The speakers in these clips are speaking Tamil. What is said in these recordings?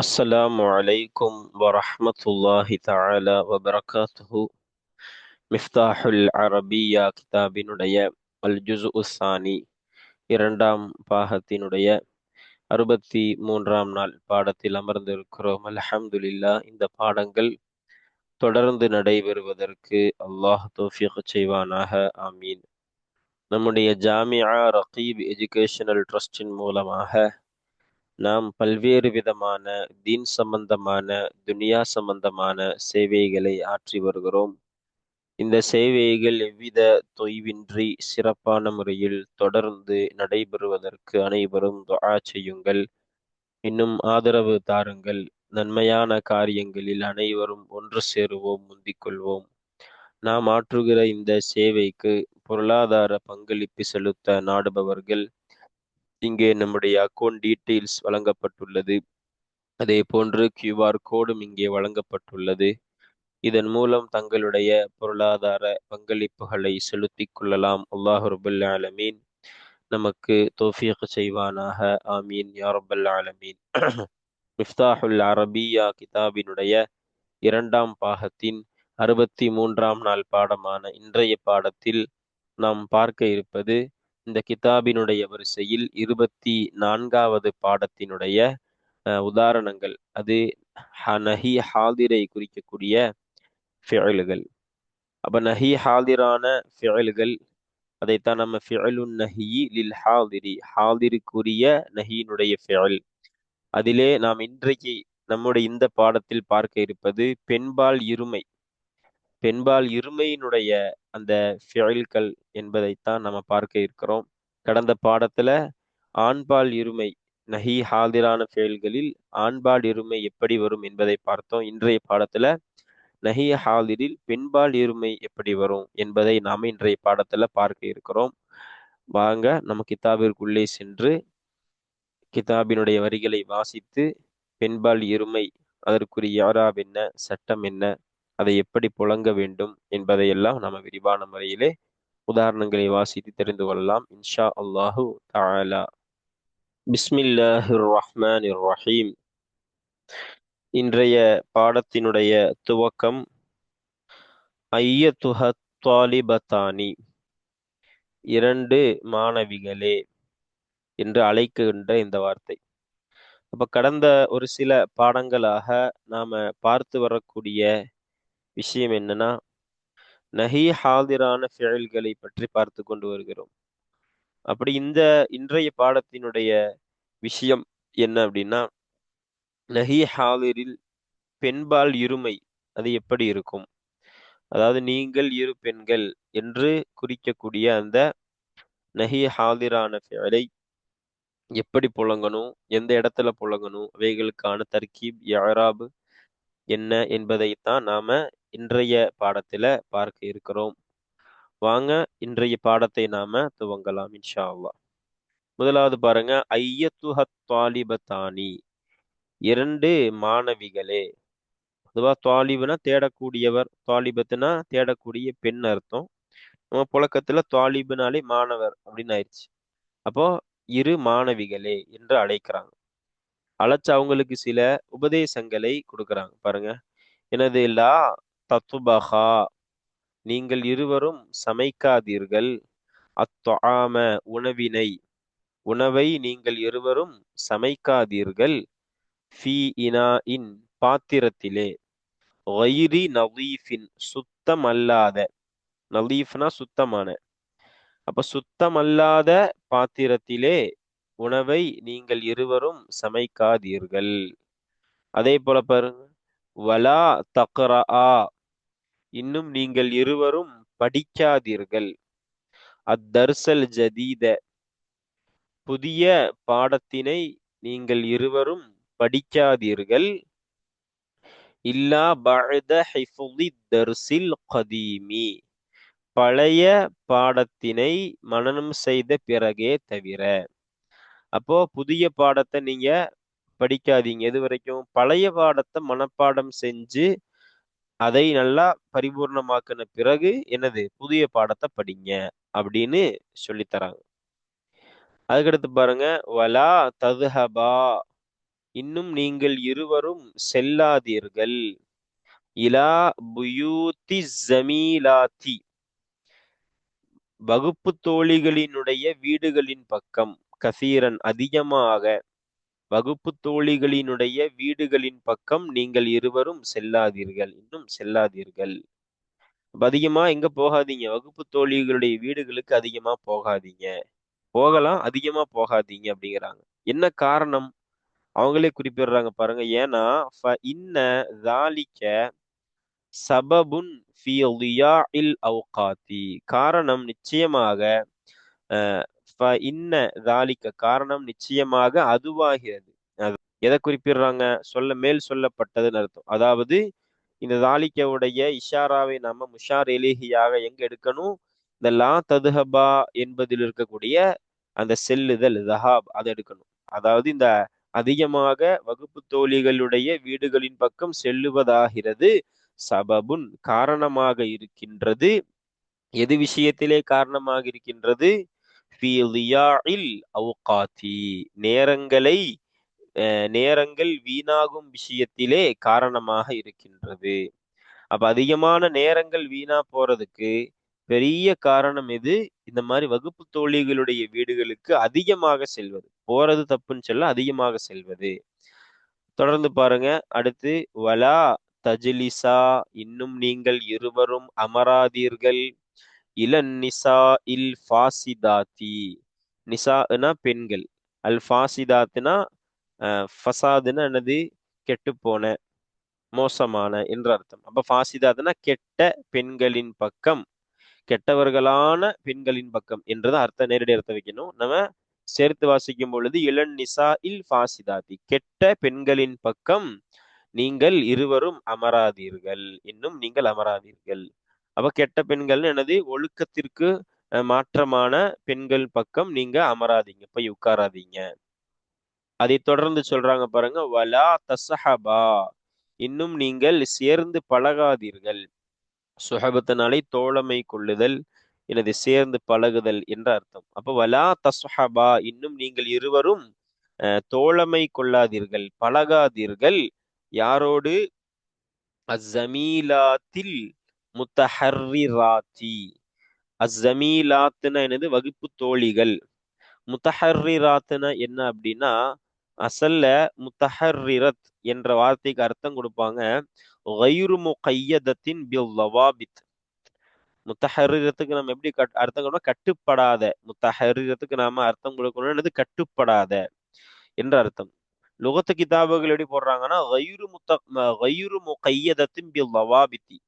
அஸ்ஸலாமு அலைக்கும் வரஹமத்துல்லாஹி தாலா வபரகாத்து மிஃப்தாஹுல் அரபியா கிதாபினுடைய அல் ஜுசு உஸ்ஸானி இரண்டாம் பாகத்தினுடைய அறுபத்தி மூன்றாம் நாள் பாடத்தில் அமர்ந்திருக்கிறோம். அல்ஹம்துலில்லா இந்த பாடங்கள் தொடர்ந்து நடைபெறுவதற்கு அல்லாஹ் தோஃபிக் செய்வானாக. ஆமீன். நம்முடைய ஜாமியா ரகீப் எஜுகேஷனல் ட்ரஸ்டின் மூலமாக நாம் பல்வேறு விதமான தீன் சம்பந்தமான துனியா சம்பந்தமான சேவைகளை ஆற்றி வருகிறோம். இந்த சேவைகள் எவ்வித தொய்வின்றி சிறப்பான முறையில் தொடர்ந்து நடைபெறுவதற்கு அனைவரும் துஆ செய்யுங்கள். இன்னும் ஆதரவு தாருங்கள். நன்மையான காரியங்களில் அனைவரும் ஒன்று சேருவோம் முந்திக் கொள்வோம். நாம் ஆற்றுகிற இந்த சேவைக்கு பொருளாதார பங்களிப்பு செலுத்த நாடுபவர்கள் இங்கே நம்முடைய அக்கௌண்ட் டீட்டெயில்ஸ் வழங்கப்பட்டுள்ளது. அதே போன்று கியூஆர் கோடும் இங்கே வழங்கப்பட்டுள்ளது. இதன் மூலம் தங்களுடைய பொருளாதார பங்களிப்புகளை செலுத்திக் கொள்ளலாம். அல்லாஹு ரபுல் ஆலமீன் நமக்கு தோஃபியக் செய்வானாக. ஆமீன். யா ரபுல் ஆலமீன். மிஃப்தாஹுல் அரபியா கிதாபினுடைய இரண்டாம் பாகத்தின் அறுபத்தி மூன்றாம் நாள் பாடமான இன்றைய பாடத்தில் நாம் பார்க்க இருப்பது இந்த கிதாபினுடைய வரிசையில் இருபத்தி நான்காவது பாடத்தினுடைய உதாரணங்கள். அது நஹி ஹாதிரை குறிக்கக்கூடிய ஃபியலுகள் அப்போ நஹி ஹாதிரான ஃபியல்கள் அதைத்தான் நம்ம ஃபியலுன் நஹி லில் ஹாதிரி ஹாதிருக்குரிய நஹியினுடைய ஃபியல் அதிலே நாம் இன்றைக்கு நம்முடைய இந்த பாடத்தில் பார்க்க இருப்பது பெண்பால் இருமை. பெண்பால் இருமையினுடைய அந்த ஃபியல்கள் என்பதைத்தான் நம்ம பார்க்க இருக்கிறோம். கடந்த பாடத்துல ஆண்பால் இருமை நஹி ஹாதிரான செயல்களில் ஆண்பால் இருமை எப்படி வரும் என்பதை பார்த்தோம். இன்றைய பாடத்துல நஹி ஹாதிரில் பெண்பால் இருமை எப்படி வரும் என்பதை நாம இன்றைய பாடத்துல பார்க்க இருக்கிறோம். வாங்க நம்ம கிதாபிற்குள்ளே சென்று கிதாபினுடைய வரிகளை வாசித்து பெண்பால் இருமை அதற்குரிய யாராப் என்ன சட்டம் என்ன அதை எப்படி புழங்க வேண்டும் என்பதையெல்லாம் நம்ம விரிவான முறையிலே உதாரணங்களை வாசித்து தெரிந்து கொள்ளலாம். இன்ஷா அல்லாஹு தாலா பிஸ்மில்லாஹிர் ரஹ்மான் ரஹீம் இன்றைய பாடத்தினுடைய துவக்கம் ஐயத்துஹ தாலிபத்தானி இரண்டு மாணவிகளே என்று அழைக்கின்ற இந்த வார்த்தை. அப்ப கடந்த ஒரு சில பாடங்களாக நாம பார்த்து வரக்கூடிய விஷயம் என்னன்னா நஹி ஹாதிரான செயல்களை பற்றி பார்த்து கொண்டு வருகிறோம். அப்படி இந்த இன்றைய பாடத்தினுடைய விஷயம் என்ன அப்படின்னா நஹி ஹாதிரில் பெண்பால் இருமை அது எப்படி இருக்கும்? அதாவது நீங்கள் இரு பெண்கள் என்று குறிக்கக்கூடிய அந்த நஹி ஹாதிரான செயலை எப்படி புழங்கணும்? எந்த இடத்துல புழங்கணும்? அவைகளுக்கான தர்கீப் யாராபு என்ன என்பதைத்தான் நாம இன்றைய பாடத்துல பார்க்க இருக்கிறோம். வாங்க இன்றைய பாடத்தை நாம துவங்கலாம் இன்ஷா அல்லா முதலாவது பாருங்க ஐயத்துஹத்வாலிபத்தானி இரண்டு மாணவிகளே. அதுவா தாலிபுனா தேடக்கூடியவர் தாலிபத்துனா தேடக்கூடிய பெண் அர்த்தம். நம்ம புழக்கத்துல தாலிபுனாலே மாணவர் அப்படின்னு ஆயிடுச்சு. அப்போ இரு மாணவிகளே என்று அழைக்கிறாங்க. அழைச்சு அவங்களுக்கு சில உபதேசங்களை கொடுக்குறாங்க. பாருங்க. எனது லா தத்துபஹா நீங்கள் இருவரும் சமைக்காதீர்கள். அத்தொஆம உணவினை. உணவை நீங்கள் இருவரும் சமைக்காதீர்கள். ஃபீ இனா இன் பாத்திரத்திலே. ஒயிரி நவீஃபின் சுத்தம் அல்லாத நவீஃப்னா சுத்தமான. அப்ப சுத்தமல்லாத பாத்திரத்திலே உணவை நீங்கள் இருவரும் சமைக்காதீர்கள். அதே போல பாருங்க. வலா தக்ரா இன்னும் நீங்கள் இருவரும் படிக்காதீர்கள். அத்தர்சல் ஜதீத புதிய பாடத்தினை நீங்கள் இருவரும் படிக்காதீர்கள். இல்லா பழுத ஹிஃபுதி தர்சில் கதீமி பழைய பாடத்தினை மனனம் செய்த பிறகே தவிர. அப்போ புதிய பாடத்தை நீங்க படிக்காதீங்க. எது வரைக்கும் பழைய பாடத்தை மனப்பாடம் செஞ்சு அதை நல்லா பரிபூர்ணமாக்கின பிறகு என்னது? புதிய பாடத்தை படிங்க அப்படின்னு சொல்லித்தராங்க அதுக்கடுத்து பாருங்க வலா ததுஹபா இன்னும் நீங்கள் இருவரும் செல்லாதீர்கள். இலா புயூத்தி ஜமீலாத்தி. வகுப்பு தோழிகளினுடைய வீடுகளின் பக்கம் கசீரன் அதிகமாக வகுப்பு தோழிகளினுடைய வீடுகளின் பக்கம் நீங்கள் இருவரும் செல்லாதீர்கள் இன்னும் செல்லாதீர்கள். அதிகமா எங்க போகாதீங்க? வகுப்பு தோழிகளுடைய வீடுகளுக்கு அதிகமா போகாதீங்க. போகலாம் அதிகமா போகாதீங்க அப்படிங்கிறாங்க. என்ன காரணம்? அவங்களே குறிப்பிடுறாங்க பாருங்க. ஏன்னா இன்ன தாலிக்க சபபுன் காரணம் நிச்சயமாக இன்ன தாலிக்க காரணம் நிச்சயமாக அதுவாகிறது. எதை குறிப்பிடுறாங்க? சொல்ல மேல் சொல்லப்பட்டதுன்னு அர்த்தம். அதாவது இந்த தாலிக்கவுடைய இஷாராவை நாம முஷார் எலிஹியாக எங்க எடுக்கணும்? இந்த லா ததுஹபா என்பதில் இருக்கக்கூடிய அந்த செல்லுதல் தஹாப் அதை எடுக்கணும். அதாவது இந்த அதிகமாக வகுப்பு தோழிகளுடைய வீடுகளின் பக்கம் செல்லுவதாகிறது சபபுன் காரணமாக இருக்கின்றது. எது விஷயத்திலே காரணமாக இருக்கின்றது? நேரங்களை நேரங்கள் வீணாகும் விஷயத்திலே காரணமாக இருக்கின்றது. அப்ப அதிகமான நேரங்கள் வீணா போறதுக்கு பெரிய காரணம் எது? இந்த மாதிரி வகுப்பு தோழிகளுடைய வீடுகளுக்கு அதிகமாக செல்வது. போறது தப்புன்னு சொல்ல அதிகமாக செல்வது. தொடர்ந்து பாருங்க. அடுத்து வலா தஜிலிசா இன்னும் நீங்கள் இருவரும் அமராதீர்கள். இளன் நிசா இல் ஃபாசிதாத்தி. நிசானா பெண்கள். அல் ஃபாசிதாத்துனா ஃபசாதுன்னா என்னது? கெட்டு போன மோசமான என்ற அர்த்தம். அப்ப ஃபாசிதாத்னா கெட்ட பெண்களின் பக்கம் கெட்டவர்களான பெண்களின் பக்கம் என்றது அர்த்தம் நேரடி அர்த்தம் வைக்கணும். நம்ம சேர்த்து வாசிக்கும் பொழுது இளன் நிசா இல் ஃபாசிதாத்தி. கெட்ட பெண்களின் பக்கம் நீங்கள் இருவரும் அமராதீர்கள். இன்னும் நீங்கள் அமராதீர்கள். அப்ப கெட்ட பெண்கள் என்னது ஒழுக்கத்திற்கு மாற்றமான பெண்கள் பக்கம் நீங்க அமராதீங்க போய் உட்காராதீங்க. அதை தொடர்ந்து சொல்றாங்க பாருங்க வலா தசஹபா இன்னும் நீங்கள் சேர்ந்து பழகாதீர்கள். சுஹபத்தினாலே தோழமை கொள்ளுதல் எனது சேர்ந்து பழகுதல் என்ற அர்த்தம். அப்ப வலா தஸ்ஹபா. இன்னும் நீங்கள் இருவரும் தோழமை கொள்ளாதீர்கள் பழகாதீர்கள். யாரோடு? அஸ்ஸமீலாத்தில் முத்தஹர்ரிராத்தி. அஸ்ஸமீலாத்துனா என்னது? வகுப்பு தோழிகள். முத்தஹர்ரிராத்துனா என்ன அப்படின்னா அசல்ல முத்தஹர்ரிரத் என்ற வார்த்தைக்கு அர்த்தம் கொடுப்பாங்க. கைரு முகையதத்தின் பில் லவாபித். முத்தஹரிரத்துக்கு நம்ம எப்படி கட் அர்த்தம் கொடுக்கணும் கட்டுப்படாத. முத்தஹரிரத்துக்கு நாம அர்த்தம் கொடுக்கணும் என்னது? கட்டுப்படாத என்ற அர்த்தம். லுகத்து கிதாபுகள் எப்படி போடுறாங்கன்னா கயிறு முத்த கயிறு முகையதத்தின் பில் லவாபித்தி.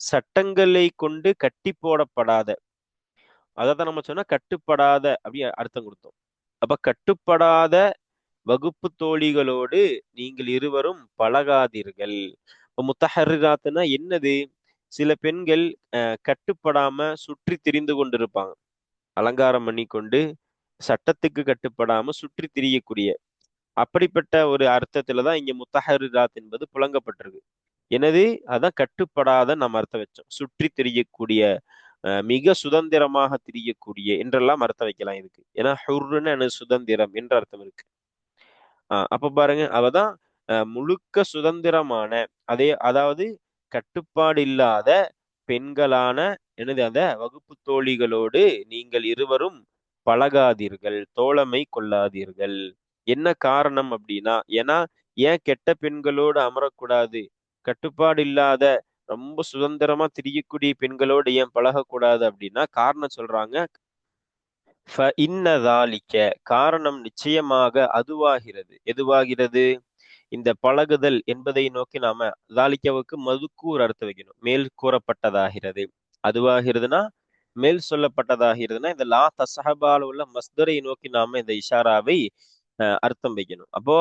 சட்டங்களை கொண்டு கட்டி போடப்படாத. அதான் நம்ம சொன்னா கட்டுப்படாத அப்படி அர்த்தம் கொடுத்தோம். அப்ப கட்டுப்படாத வகுப்பு தோழிகளோடு நீங்கள் இருவரும் பழகாதீர்கள். இப்போ முத்தஹரிராத்துனா என்னது? சில பெண்கள் கட்டுப்படாம சுற்றி திரிந்து கொண்டிருப்பாங்க. அலங்காரம் பண்ணி கொண்டு சட்டத்துக்கு கட்டுப்படாம சுற்றி திரியக்கூடிய. அப்படிப்பட்ட ஒரு அர்த்தத்துல தான் இங்க முத்தஹர்ராத் என்பது புழங்கப்பட்டிருக்கு எனது அதான் கட்டுப்படாத நாம் அர்த்தம் வச்சோம். சுற்றி திரியக்கூடிய மிக சுதந்திரமாக திரியக்கூடிய என்றெல்லாம் அர்த்தம் வைக்கலாம் இதுக்கு. ஏன்னா ஹுர்னு சுதந்திரம் என்ற அர்த்தம் இருக்கு. ஆஹ் அப்ப பாருங்க அவதான் முழுக்க சுதந்திரமான அதே அதாவது கட்டுப்பாடு இல்லாத பெண்களான எனது அந்த வகுப்பு தோழிகளோடு நீங்கள் இருவரும் பழகாதீர்கள் தோழமை கொள்ளாதீர்கள். என்ன காரணம் அப்படின்னா ஏன்னா ஏன் கெட்ட பெண்களோடு அமரக்கூடாது? கட்டுப்பாடு இல்லாத ரொம்ப சுதந்திரமா திரியக்கூடிய பெண்களோடு ஏன் பழகக்கூடாது அப்படின்னா காரணம் சொல்றாங்க. இன்னதாலிக்க காரணம் நிச்சயமாக அதுவாகிறது. எதுவாகிறது? இந்த பழகுதல் என்பதை நோக்கி நாம தாலிக்கவுக்கு மதுக்கூர் அர்த்தம் வைக்கணும். மேல் கூறப்பட்டதாகிறது. அதுவாகிறதுனா மேல் சொல்லப்பட்டதாகிறதுனா இந்த லா தசஹபால உள்ள மஸ்தரை நோக்கி நாம இந்த இஷாராவை அர்த்தம் வைக்கணும். அப்போ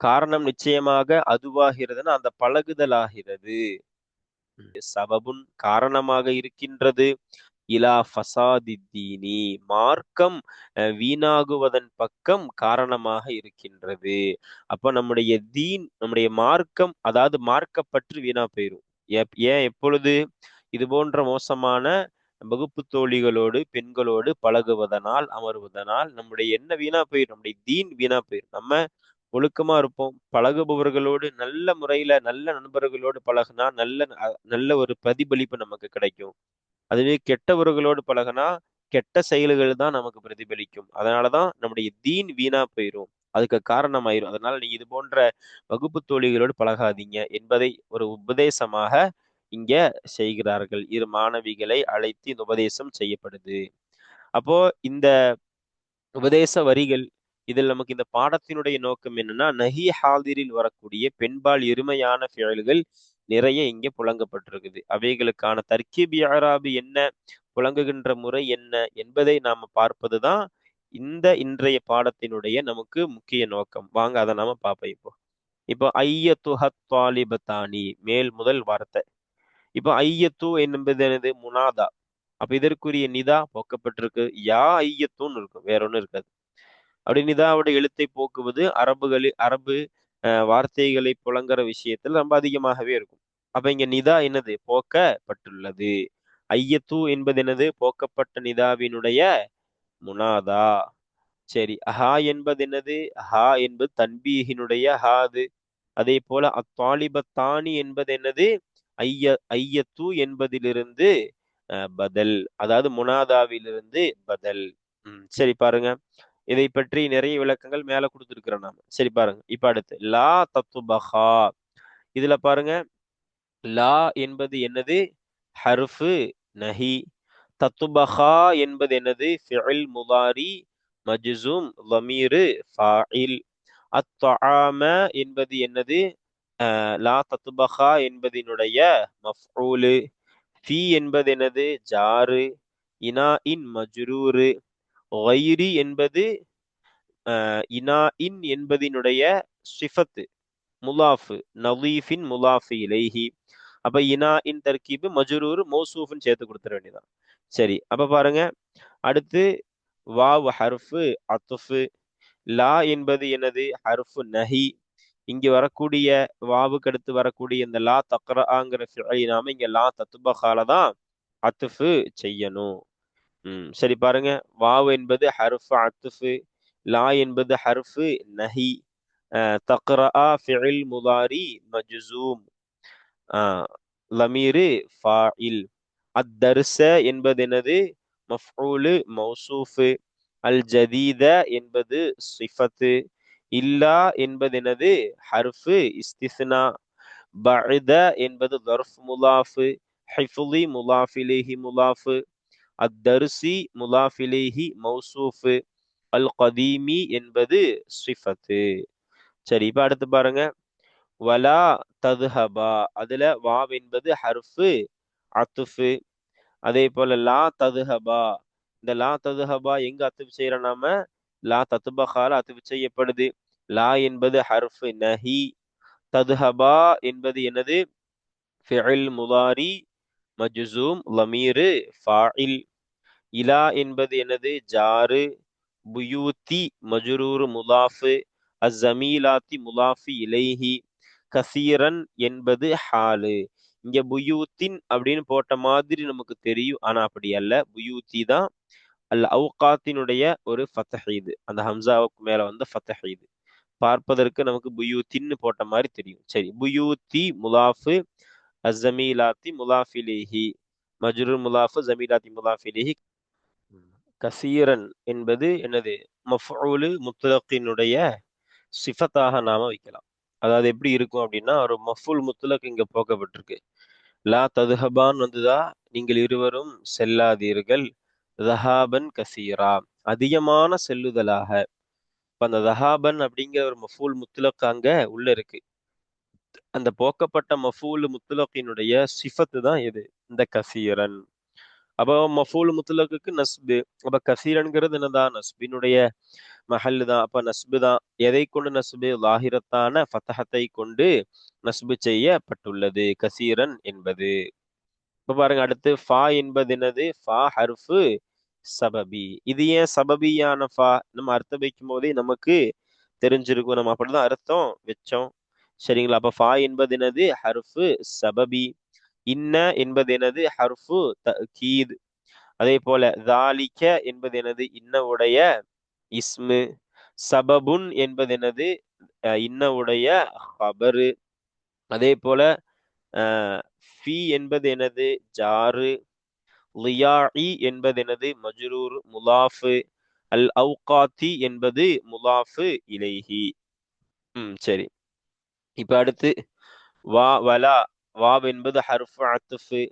காரணம் நிச்சயமாக அதுவாகிறதுனா அந்த பழகுதல் ஆகிறது சபபுன் காரணமாக இருக்கின்றது. இலா ஃபசாதித்தீனி மார்க்கம் வீணாகுவதன் பக்கம் காரணமாக இருக்கின்றது. அப்ப நம்முடைய தீன் நம்முடைய மார்க்கம் அதாவது மார்க்கப்பற்று வீணா போயிரும். ஏன் எப்பொழுது? இது போன்ற மோசமான வகுப்பு தோழிகளோடு பெண்களோடு பழகுவதனால் அமருவதனால் நம்முடைய என்ன வீணா போயிடும் நம்முடைய தீன் வீணா போயிடும் நம்ம ஒழுக்கமா இருப்போம். பழகுபவர்களோடு நல்ல முறையில நல்ல நண்பர்களோடு பழகுனா நல்ல நல்ல ஒரு பிரதிபலிப்பு நமக்கு கிடைக்கும். அதுவே கெட்டவர்களோடு பழகுனா கெட்ட செயல்கள் தான் நமக்கு பிரதிபலிக்கும். அதனாலதான் நம்முடைய தீன் வீணா போயிடும் அதுக்கு காரணமாயிரும். அதனால நீங்க இது போன்ற வகுப்பு தோழிகளோடு பழகாதீங்க என்பதை ஒரு உபதேசமாக இங்க செய்கிறார்கள். இரு மாணவிகளை அழைத்து இந்த உபதேசம் செய்யப்படுது. அப்போ இந்த உபதேச வரிகள் இதில் நமக்கு இந்த பாடத்தினுடைய நோக்கம் என்னன்னா நஹி ஹாதிரில் வரக்கூடிய பெண்பால் எருமையான செயல்கள் நிறைய இங்கே புழங்கப்பட்டிருக்குது. அவைகளுக்கான தர்கீப் யாராபி என்ன புழங்குகின்ற முறை என்ன என்பதை நாம பார்ப்பதுதான் இந்த இன்றைய பாடத்தினுடைய நமக்கு முக்கிய நோக்கம். வாங்க அதை நாம பார்ப்போம் இப்போ. இப்போ ஐயத்துஹத் தாலிபத்தானி மேல் முதல் வார்த்தை. இப்போ ஐயத்து என்பது என்னது? முனாதா. அப்ப இதற்குரிய நிதா போக்கப்பட்டிருக்கு. யா ஐயத்துன்னு இருக்கும் வேற ஒண்ணும் இருக்காது. அப்படி நிதாவோட எழுத்தை போக்குவது அரபுகளில் அரபு அஹ், வார்த்தைகளை புலங்குற விஷயத்துல ரொம்ப அதிகமாகவே இருக்கும். அப்ப இங்க நிதா என்னது? போக்கப்பட்டுள்ளது. ஐயத்து என்பது என்னது? போக்கப்பட்ட நிதாவினுடைய முனாதா. சரி ஹா என்பது என்னது? ஹா என்பது தன்பீகினுடைய ஹாது. அதே போல அத்தாலிபத்தானி என்பது என்னது? ஐய ஐயத்து என்பதிலிருந்து அஹ், பதல். அதாவது முனாதாவிலிருந்து பதல். சரி பாருங்க. இதை பற்றி நிறைய விளக்கங்கள் மேல கொடுத்துருக்குறோம் நாம. சரி பாருங்க. இப்ப அடுத்து லா தத்துபஹா. இதுல பாருங்க. லா என்பது என்னது? ஹர்ஃபு நஹி. தத்துபஹா என்பது என்னது? ஃபிஇல் முதாரி மஜ்சூம் லமீரு ஃபாயில் அத்தாம என்பது என்னது? லா தத்துபஹா என்பதினுடைய மஃஊலு. ஃபி என்பது என்னது? ஜாரு. இனா இன் மஜ்ரூரு. ஒயிரி என்பது இனா இன் என்பதினுடைய சிஃபத்து முலாஃபு நவீஃபின் முலாஃபு இலைஹி. அப்ப இனா இன் தர்கீபு மஜுரூர் மௌசூஃப்னு சேர்த்து கொடுத்துட வேண்டியதான் சரி அப்ப பாருங்க. அடுத்து வாவ் ஹர்ஃபு அத்துஃபு. லா என்பது என்னது? ஹர்ஃபு நஹி. இங்க வரக்கூடிய வாவுக்கு அடுத்து வரக்கூடிய இந்த லா தக்ராங்கிற நாம இங்க லா தத்துபகால தான் அத்துஃபு செய்யணும். ம் சரி பாருங்க. வாவ் என்பது ஹர்ஃபு அத்துஃபு லா என்பது ஹருஃபு நஹி. தக்ரா ஃபிஇல் முதாரி மஜ்சூம். லமீரு ஃபாயில் அத்தர்ச என்பது என்னது? மஃஊலு மௌசூஃபு. அல் ஜதீத என்பது சிஃபத்து. இல்லா என்பது எனது ஹர்ஃபு இஸ்திஸ்னா. பஅத என்பது தர்ஃப் முலாஃபு. ஹிஃபுலி முலாஃபிலேஹி முலாஃபு. அத்தர்சி முலாஃபிலேஹி மௌசூஃபு அல் கதீமி என்பது ஸ்விஃபத்து சரி இப்போ அடுத்து பாருங்க. வலா ததுஹபா அதுல வாவ் என்பது ஹர்ஃபு அத்துஃபு. அதே போல லா ததுஹபா இந்த லா ததுஹபா எங்க அத்துஃபு செய்யற நாம? லா தத்துபகால அத்துஃபு செய்யப்படுது. லா என்பது ஹர்ஃபு நஹி. ததுஹபா என்பது என்னது? ஃபிஇல் முதாரி மஜ்சூம் லமீரு ஃபாயில். இலா என்பது எனது ஜாரு புயூத்தி மஜ்ரூர் முலாஃபு. அஸ்ஸமீலாத்தி முலாஃபி இலைஹி. கசீரன் என்பது ஹாலு. இங்க புயூத்தின் அப்படின்னு போட்ட மாதிரி நமக்கு தெரியும். ஆனா அப்படி அல்ல. புயூத்தி தான் அல் அவுகாத்தினுடைய ஒரு ஃபத்தஹீது அந்த ஹம்சாவுக்கு மேல வந்து ஃபத்தஹீது பார்ப்பதற்கு நமக்கு புயூத்தின்னு போட்ட மாதிரி தெரியும். சரி புயூத்தி முலாஃபு அஸ்ஸமீலாத்தி முலாஃபிலேஹி மஜ்ரூர் முலாஃபு ஜமீலாத்தி முலாஃபிலேஹி கசீரன் என்பது என்னது? மஃஊலு முத்லக்கினுடைய சிஃபத்தாக நாம வைக்கலாம். அதாவது எப்படி இருக்கும் அப்படின்னா ஒரு மஃபூல் முத்துலக் இங்க போக்கப்பட்டிருக்கு. லா ததுஹபான் வந்துதா? நீங்கள் இருவரும் செல்லாதீர்கள். தஹாபன் கசீரா. அதிகமான செல்லுதலாக. இப்போ அந்த தஹாபன் அப்படிங்கிற ஒரு மஃபூல் முத்துலக் அங்க உள்ள இருக்கு. அந்த போக்கப்பட்ட மஃபூல் முத்துலக்கினுடைய சிஃபத்து தான் இது இந்த கசீரன். அப்போ மஃபூல் முத்லக்குக்கு நஸ்பு. அப்ப கசீரன்கிறது என்னதான் நஸ்பினுடைய மஹல்லு தான். அப்ப நஸ்பு தான். எதை கொண்டு நஸ்பு? லாகிரத்தான ஃபத்தஹத்தை கொண்டு நஸ்பு செய்யப்பட்டுள்ளது. கசீரன் என்பது. இப்போ பாருங்க அடுத்து ஃபா என்பது என்னது? ஃபா ஹர்ஃபு சபபி. இது ஏன் சபபியான ஃபா? நம்ம அர்த்தம் வைக்கும் போதே நமக்கு தெரிஞ்சிருக்கும். நம்ம அப்படிதான் அர்த்தம் வச்சோம். சரிங்களா? அப்ப ஃபா என்பது எனது ஹர்ஃபு சபபி. இன்ன என்பது எனது ஹர்ஃபு தகீத் அதே போல தாலிக்க என்பது எனது இன்னவுடைய இஸ்மு. சபபுன் என்பது எனது அஹ், இன்னவுடைய ஹபரு. அதே போல அஹ், ஃபி என்பது எனது ஜாரு. லியாஇ என்பது எனது மஜ்ரூர் முலாஃபு. அல் அவுகாத்தி என்பது முலாஃபு இலைஹி. ம் சரி. இப்ப அடுத்து வா வலா வாவ் என்பது ஹர்ஃபு அத்துஃபு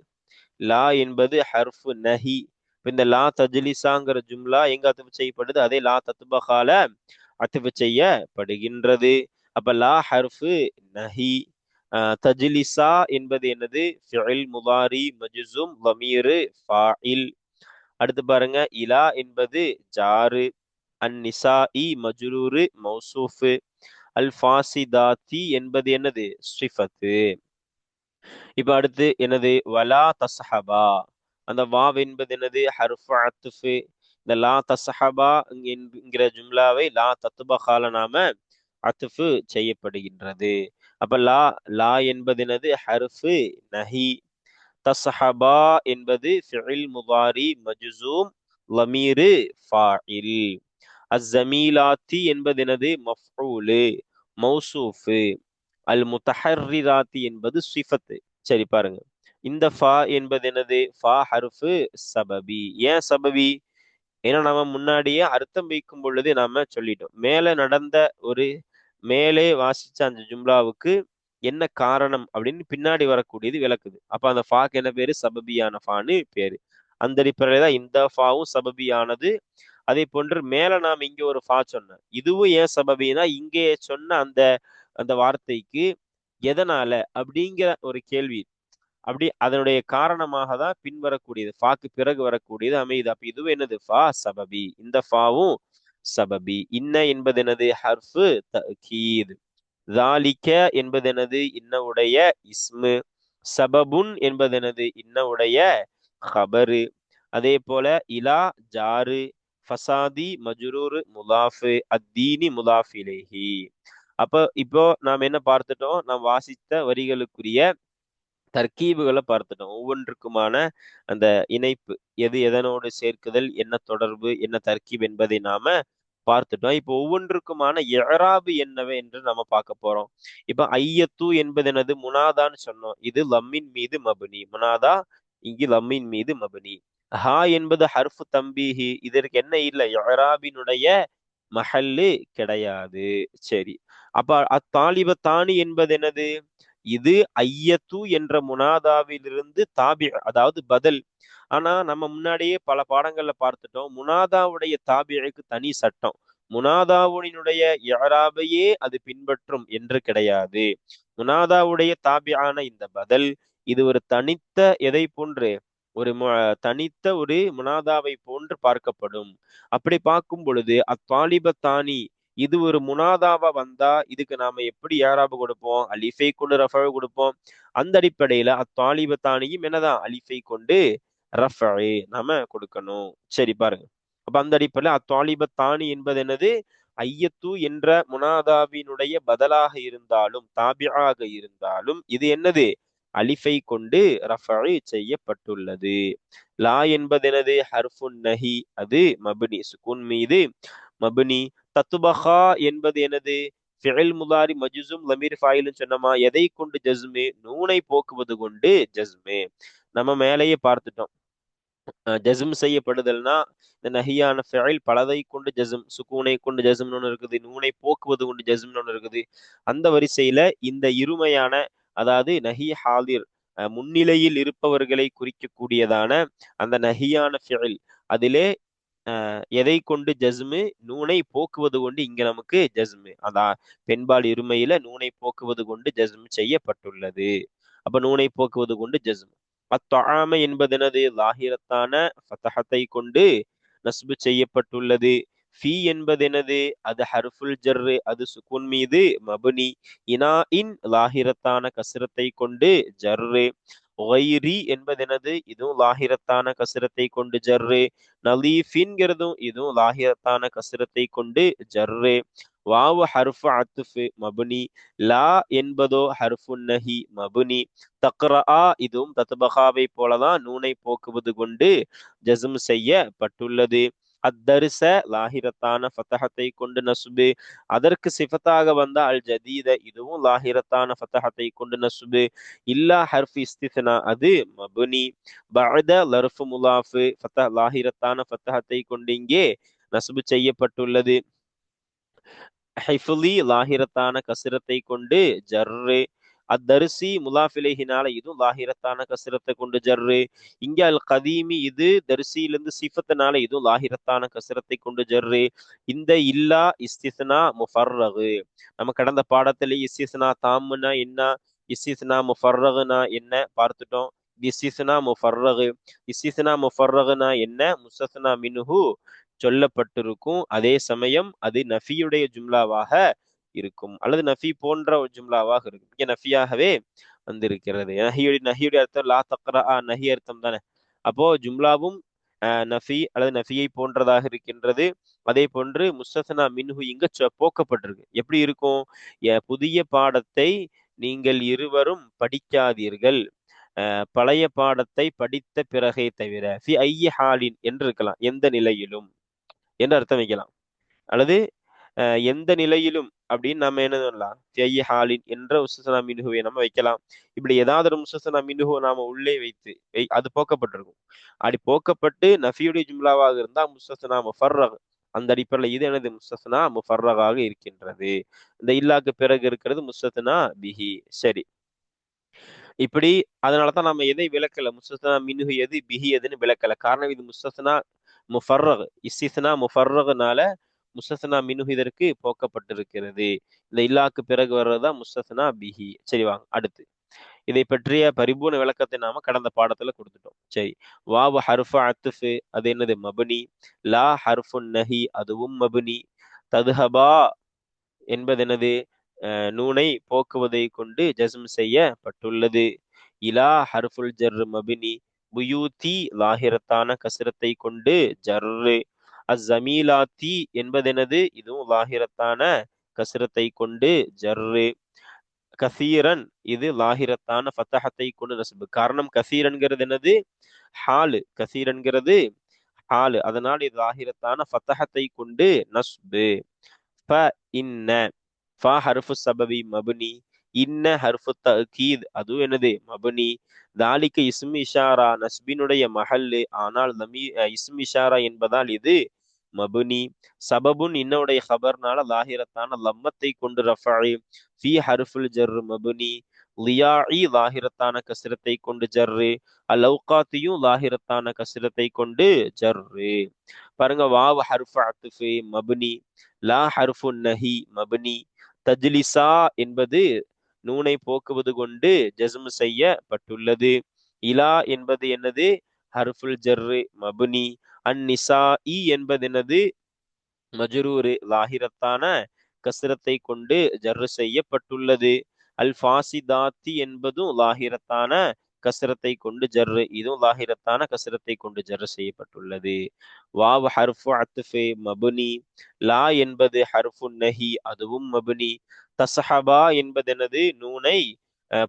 லா என்பது ஹர்ஃபு நஹி. இந்த லா தஜ்லிசாங்கிற ஜும்லா எங்க அத்துப்பு செய்யப்படுது? அதே லா தத்துபகால அத்துப்பு செய்யப்படுகின்றது. அப்ப லா ஹர்ஃபு நஹி. அஹ், தஜ்லிசா என்பது என்னது? ஃபிஇல் முதாரி மஜ்சூம் வமீரு ஃபாயில் அடுத்து பாருங்க இலா என்பது ஜாரு. அந்நிசாஇ மஜ்ரூரு மௌசூஃபு. அல் ஃபாசிதாத்தி என்பது என்னது? ஸ்ரிஃபத்து. இப்ப அடுத்து என்னது? வலா தசஹபா அந்த வாவ் என்பது என்னது? ஹர்ஃபு அத்துஃபு. இந்த லா தசஹபா என்கிற ஜும்லாவை லா தத்துபகால நாம அத்துஃபு செய்யப்படுகின்றது. அப்ப லா லா என்பது என்னது? ஹர்ஃபு நஹி. தசஹபா என்பது ஃபிஇல் முதாரி மஜ்சூம் லமீரு ஃபாயில் அஸ்ஸமீலாத்தி என்பது என்னது? மஃபூலு மௌசூஃபு அல் முத்தஹர்ரிராத்தி என்பது சிஃபத்து. சரி பாருங்க. இந்த ஃபா என்பது என்னது? ஃபா ஹர்ஃபு சபபி. ஏன் சபபி? ஏன்னா நாம முன்னாடியே அர்த்தம் வைக்கும் பொழுது நாம சொல்லிட்டோம். மேலே நடந்த ஒரு மேலே வாசிச்ச அந்த ஜும்லாவுக்கு என்ன காரணம் அப்படின்னு பின்னாடி வரக்கூடியது விளக்குது. அப்ப அந்த ஃபாக்கு என்ன பேரு? சபபியான ஃபான்னு பேரு. அந்த அடிப்படையில தான் இந்த ஃபாவும் சபபியானது. அதே போன்று மேல நாம் இங்க ஒரு ஃபா சொன்னோம் இதுவும் ஏன் சபபினா இங்கே சொன்ன அந்த அந்த வார்த்தைக்கு எதனால அப்படிங்கிற ஒரு கேள்வி. அப்படி அதனுடைய காரணமாக தான் பின்வரக்கூடியது. ஃபாக்கு பிறகு வரக்கூடியது அமையுது. அப்ப இதுவும் என்னது? ஃபா சபபி. இந்த ஃபாவும் சபபி. இன்ன என்பது என்னது? ஹர்ஃபு தகீத் தாலிக்க என்பது எனது இன்னவுடைய இஸ்மு. சபபுன் என்பது எனது இன்னவுடைய ஹபரு அதே போல இலா ஜாரு. ஃபசாதி மஜ்ரூர் முலாஃபு அத்தீனி முலாஃபிலேஹி அப்போ இப்போ நாம் என்ன பார்த்துட்டோம் நாம் வாசித்த வரிகளுக்குரிய தர்க்கீபுகளை பார்த்துட்டோம் ஒவ்வொன்றுக்குமான அந்த இணைப்பு எது எதனோடு சேர்க்குதல் என்ன தொடர்பு என்ன தர்கீப் என்பதை நாம பார்த்துட்டோம் இப்போ ஒவ்வொன்றுக்குமான எழராபு என்னவே என்று நம்ம பார்க்க போறோம் இப்ப ஐயத்து என்பது என்னது முனாதான்னு சொன்னோம் இது லம்மின் மீது மபுனி முனாதா இங்கு லம்மின் மீது மபுனி ஹா என்பது ஹர்ஃபு தம்பிஹி. இதற்கு என்ன இல்லை? எழராபினுடைய மஹல்லு கிடையாது. சரி. அப்ப அத்தாலிப தானி என்பது என்னது? இது ஐயத்து என்ற முனாதாவிலிருந்து தாபி அதாவது பதில். ஆனா நம்ம முன்னாடியே பல பாடங்கள்ல பார்த்துட்டோம். முனாதாவுடைய தாபியைக்கு தனி சட்டம். முனாதாவுடைய யாராவையே அது பின்பற்றும் என்று கிடையாது. முனாதாவுடைய தாபியான இந்த பதில் இது ஒரு தனித்த எதை போன்று? ஒரு தனித்த ஒரு முனாதாவை போன்று பார்க்கப்படும். அப்படி பார்க்கும் பொழுது அத்தாலிபத்தானி இது ஒரு முனாதாவா வந்தா இதுக்கு நாம எப்படி யாராபு கொடுப்போம்? அலிஃபை கொண்டு ரஃபை கொடுப்போம். அந்த அடிப்படையில அத்தாலிபத்தானியும் என்னதான் அலிஃபை கொண்டு ரஃபை நாம கொடுக்கணும். சரி பாருங்க. அப்ப அந்த அடிப்படையில அத்தாலிபத்தானி என்பது என்னது? ஐயத்து என்ற முனாதாவினுடைய பதிலாக இருந்தாலும் தாபியாக இருந்தாலும் இது என்னது? அலிஃபை கொண்டு ரஃபை செய்யப்பட்டுள்ளது. லா என்பதெனது ஹர்ஃபுன் நஹி. அது மபுனி சுகுன் மீது மபுனி. தத்துபஹா என்பது எனது ஃபிஇல் முதாரி மஜுசும் லமீர் ஃபாயிலும் சொன்னமா? எதை கொண்டு ஜஸ்மே? நூனை போக்குவது கொண்டு ஜஸ்மே. நம்ம மேலேயே பார்த்துட்டோம். ஜஸ்ம் செய்யப்படுதல்னா இந்த நஹியான ஃபிஇல் பலதை கொண்டு ஜஸ்ம் சுக்கூனை கொண்டு ஜஸ்ம்னு ஒன்று இருக்குது நூனை போக்குவது கொண்டு ஜஸ்ம்னு ஒன்று இருக்குது. அந்த வரிசையில இந்த இருமையான அதாவது நஹி ஹாதிர் முன்னிலையில் இருப்பவர்களை குறிக்கக்கூடியதான அந்த நஹியான ஃபிஇல். அதிலே எதை கொண்டு ஜஸ்மு? நூனை போக்குவது கொண்டு இங்க நமக்கு ஜஸ்மு. அதான் பெண்பால் இருமையில நூனை போக்குவது கொண்டு ஜஸ்மு செய்யப்பட்டுள்ளது. அப்ப நூனை போக்குவது கொண்டு ஜஸ்மு. அத்தாம என்பதனது லாகிரத்தான சத்தகத்தை கொண்டு நஸ்பு செய்யப்பட்டுள்ளது. ஃபி என்பதெனது அது ஹர்ஃபுல் ஜர்ரு அது சுகுன் மீது மபுனி. இனா இன் லாகிரத்தான கசிரத்தை கொண்டு ஜர்ரு. ஒய்ரி என்பதெனது இதுவும் லாகிரத்தான கசிரத்தை கொண்டு ஜர்ரு. நலீஃபின்கிறதும் இதுவும் லாகிரத்தான கசிரத்தை கொண்டு ஜர்ரு. வாவு ஹர்ஃபு அத்துஃபு மபுனி. லா என்பதோ ஹர்ஃபு நஹி மபுனி. தக்ரா இதுவும் தத்பகாவை போலதான் நூனை போக்குவது கொண்டு ஜசம் செய்யப்பட்டுள்ளது. அத்தரிச லாஹிரத்தான ஃபத்தஹத்தை கொண்டு நசுபு. அதற்கு சிஃபத்தாக வந்த அல் ஜதீத இதுவும் லாஹிரத்தான ஃபத்தஹத்தை கொண்டு நசுபு. இல்லா ஹர்ஃப் இஸ்தித்னா அது மபுனி. பஅத லர்ஃபு முலாஃபு ஃபத்தஹ் லாஹிரத்தான ஃபத்தஹத்தை கொண்டு இங்கே நசுபு செய்யப்பட்டுள்ளது. ஹைஃபுலி லாஹிரத்தான கசிரத்தை கொண்டு ஜர்ரு. அத்தரிசி முலாஃபிலேஹினால இதுவும் லாஹிரத்தான கசிரத்தை கொண்டு ஜர்ரு. இங்க அல் கதீமி இது தரிசியிலிருந்து சிஃபத்தினால இதுவும் லாஹிரத்தான கசிரத்தை கொண்டு ஜர்ரு. இந்த இல்லா இஸ்திஸ்னா முஃபர்ரகு. நம்ம கடந்த பாடத்துல இஸ்திஸ்னா தாமுனா என்ன? இஸ்திஸ்னா முஃபர்ரகுனா என்ன? பார்த்துட்டோம். இஸ்திஸ்னா முஃபர்ரகு. இஸ்திஸ்னா முஃபர்ரகுனா என்ன? முசஸ்னா மின்ஹு சொல்லப்பட்டிருக்கும். அதே சமயம் அது நஃபியுடைய ஜும்லாவாக இருக்கும். அல்லது நஃபி போன்ற ஒரு ஜும்லாவாக இருக்கும். இங்கே நஃபியாகவே வந்திருக்கிறது. நஹியுடைய நஹியுடைய அர்த்தம் லா தக்ரா நஹி அர்த்தம் தானே. அப்போ ஜும்லாவும் நஃபி அல்லது நஃபியை போன்றதாக இருக்கின்றது. அதே போன்று முஸ்தசனா மின்ஹு இங்க போக்கப்பட்டிருக்கு. எப்படி இருக்கும்? புதிய பாடத்தை நீங்கள் இருவரும் படிக்காதீர்கள். பழைய பாடத்தை படித்த பிறகே தவிர ஃபி ஐய ஹாலின் என்று இருக்கலாம் எந்த நிலையிலும். என்று அர்த்தம் வைக்கலாம். அல்லது எந்த நிலையிலும் அப்படின்னு நம்ம என்ன சொல்லலாம்? ஜெய் ஹாலின் என்ற உசசனா மின்ஹுவை நம்ம வைக்கலாம். இப்படி ஏதாவது ஒரு முசசனா மின்ஹுவை நாம உள்ளே வைத்து அது போக்கப்பட்டிருக்கும். அப்படி போக்கப்பட்டு நஃபியுடைய ஜும்லாவாக இருந்தா முசசனா முஃபர்ரக். அந்த அடிப்படையில் இது எனது முஸ்தசனா முஃபர்ரகாக இருக்கின்றது. இந்த இல்லாக்கு பிறகு இருக்கிறது முஸ்தசனா பிஹி. சரி. இப்படி அதனாலதான் நம்ம எதை விளக்கல? முஸ்தசனா மின்ஹு எது? பிஹி எதுன்னு விளக்கல. காரணம் இது முஸ்தசனா முஃபர்ரக். இஸ்திஸ்னா முஃபர்ரகுனால முஸ்தசனா மின்ஹு இதற்கு போக்கப்பட்டிருக்கிறது. இந்த இல்லாக்கு பிறகு வர்றதுதான் முஸ்தசனா பிஹி. சரி வாங்க அடுத்து. இதை பற்றிய பரிபூர்ண விளக்கத்தை நாம கடந்த பாடத்துல கொடுத்துட்டோம். சரி. வாவு ஹர்ஃபு அத்துஃபு அது என்னது? மபுனி. லா ஹர்ஃபு நஹி அதுவும் மபுனி. ததுஹபா என்பது என்னது? நூனை போக்குவதை கொண்டு ஜஸ்ம் செய்யப்பட்டுள்ளது. இலா ஹர்ஃபுல் ஜர் மபினி. புயூதி லாஹிரத்தான கசிரத்தை கொண்டு ஜர்ரு. அஸ்ஸமீலாத்தி என்பதெனது? இதுவும் லாஹிரத்தான கசிரத்தை கொண்டு ஜர்ரு. கசீரன் இது லாஹிரத்தான ஃபத்தஹத்தை கொண்டு நசுபு. காரணம் கசீரன்கிறது என்னது ஹாலு. கசீரன்கிறது ஹாலு. அதனால் இது லாஹிரத்தான ஃபத்தஹத்தை கொண்டு நஸ்பு. ஃப இன்ன. ஃப ஹர்ஃபு சபவி மபுனி. இன்ன ஹர்ஃபு தகீத். அதுவும் என்னது? மபனி. தாலிக்கு இஸ்மி இஷாரா. நஸ்பினுடைய மஹல்லு. ஆனால் நமி இஸ்மி இஷாரா என்பதால் இது மபுனி. சபபுன் இன்னுடைய ஹபர்னால லாஹிரத்தான லம்மத்தை கொண்டு ரஃபாயி ஃபி ஹர்ஃபுல் ஜர்ரு மபுனி. லியாஇ லாஹிரத்தான கசிரத்தை கொண்டு ஜர்ரு. அலௌகாத்தியும் லாஹிரத்தான கசிரத்தை கொண்டு ஜர்ரு. பாருங்க வாவ் ஹர்ஃபு அத்துஃபு மபுனி. லா ஹர்ஃபு நஹி மபுனி. தஜ்லிசா என்பது நூனை போக்குவது கொண்டு ஜஸ்மு செய்யப்பட்டுள்ளது. இலா என்பது என்னது? ஹர்ஃபுல் ஜர்ரு மபுனி. அந்நிசா இ என்பது என்னது? மஜரூரு லாஹிரத்தான கசிரத்தை கொண்டு ஜர்ரு செய்யப்பட்டுள்ளது. அல் ஃபாசிதாத்தி என்பதும் லாஹிரத்தான கசரத்தை கொண்டு ஜர்ரு இதுவும் லாஹிரத்தான கசரத்தை கொண்டு ஜர்ரு செய்யப்பட்டுள்ளது. வாவ் ஹர்ஃபு அத்துஃபே மபுனி லா என்பது ஹர்ஃபு நஹி அதுவும் மபுனி. தசஹபா என்பதெனது நூனை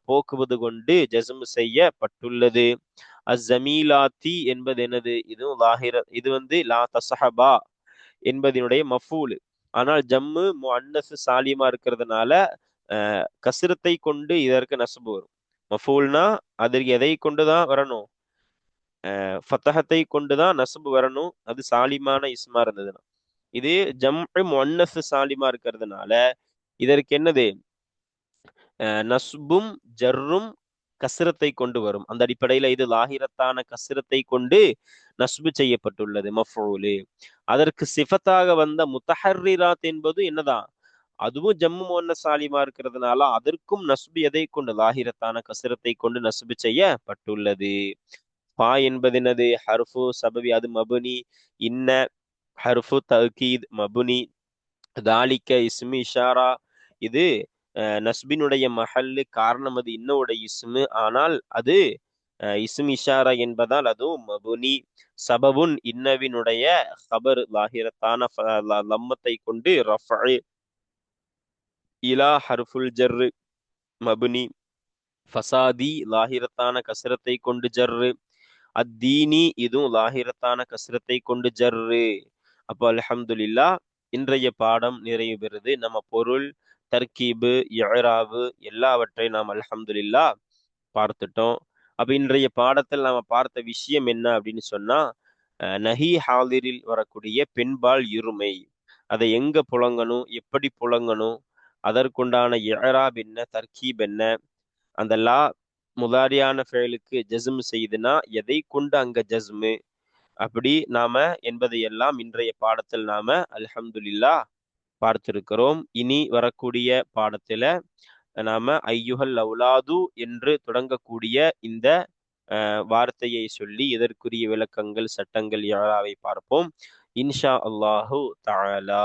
போக்குவது கொண்டு ஜசம் செய்யப்பட்டுள்ளது. அஸ்ஸமீலாத்தி என்பது எனது இதுவும் லாஹிர இது வந்து லா தசஹபா என்பதனுடைய மஃபூல். ஆனால் ஜம்மு மொ அன்னஸ் சாலியமா இருக்கிறதுனால கசிரத்தை கொண்டு இதற்கு நசுபு வரும். மஃபூல்னா அதில் எதை கொண்டுதான் வரணும்? ஃபத்தகத்தை கொண்டுதான் நசுபு வரணும். அது சாலிமான இஸ்மா இருந்ததுன்னா. இது ஜம் மொன்னசு சாலிமா இருக்கிறதுனால இதற்கு என்னது? நஸ்பும் ஜர்ரும் கசிரத்தை கொண்டு வரும். அந்த அடிப்படையில இது லாகிரத்தான கசிரத்தை கொண்டு நஸ்பு செய்யப்பட்டுள்ளது மஃபூலு. அதற்கு சிஃபத்தாக வந்த முத்தஹர்ரிராத் என்பது என்னதான்? அதுவும் ஜம்மு மோன்ன சாலிமா இருக்கிறதுனால அதற்கும் நஸ்பு எதை கொண்டு? லாகிரத்தான கசிரத்தை கொண்டு நஸ்பு செய்யப்பட்டுள்ளது. பா என்பது என்னது ஹர்ஃபு சபவி அது மபுனி இன்ன ஹர்ஃபு தகீத் மபுனி தாலிக்க இஸ்மி இஷாரா. இது நஸ்பினுடைய மஹல்லு காரணம் அது இன்னோடைய இஸ்மு. ஆனால் அது இஸ்மி இஷாரா என்பதால் அதுவும் மபுனி. சபபுன் இன்னவினுடைய ஹபர் லாகிரத்தான லம்மத்தை கொண்டு ரஃபு இலா ஹர்ஃபுல் ஜர்ரு மபுனி. ஃபசாதி லாஹிரத்தான கசரத்தை கொண்டு ஜர்ரு. அத்தீனி இதுவும் லாஹிரத்தான கசரத்தை கொண்டு ஜர்ரு. அப்போ அலஹம்துல்லா இன்றைய பாடம் நிறைவு பெறுது. நம்ம பொருள் தர்கீபு இழராவு எல்லாவற்றையும் நாம் அலஹம்துல்லா பார்த்துட்டோம். அப்ப இன்றைய பாடத்தில் நாம பார்த்த விஷயம் என்ன அப்படின்னு சொன்னா அஹ், நஹி ஹாலிரில் வரக்கூடிய பெண்பால் இருமை. அதை எங்க புழங்கணும் எப்படி புழங்கணும் அதற்குண்டான இழராப் என்ன தர்கீப் என்ன அந்த லா முதாரியான ஃபெயலுக்கு ஜஸ்ம் செய்துனா எதை கொண்டு அங்க ஜஸ்மு? அப்படி நாம என்பதையெல்லாம் இன்றைய பாடத்தில் நாம அல்ஹம்துல்லா பார்த்திருக்கிறோம். இனி வரக்கூடிய பாடத்துல நாம ஐயுகல் அவுலாது என்று தொடங்கக்கூடிய இந்த வார்த்தையை சொல்லி இதற்குரிய விளக்கங்கள் சட்டங்கள் யாராவை பார்ப்போம். இன்ஷா அல்லாஹு தாலா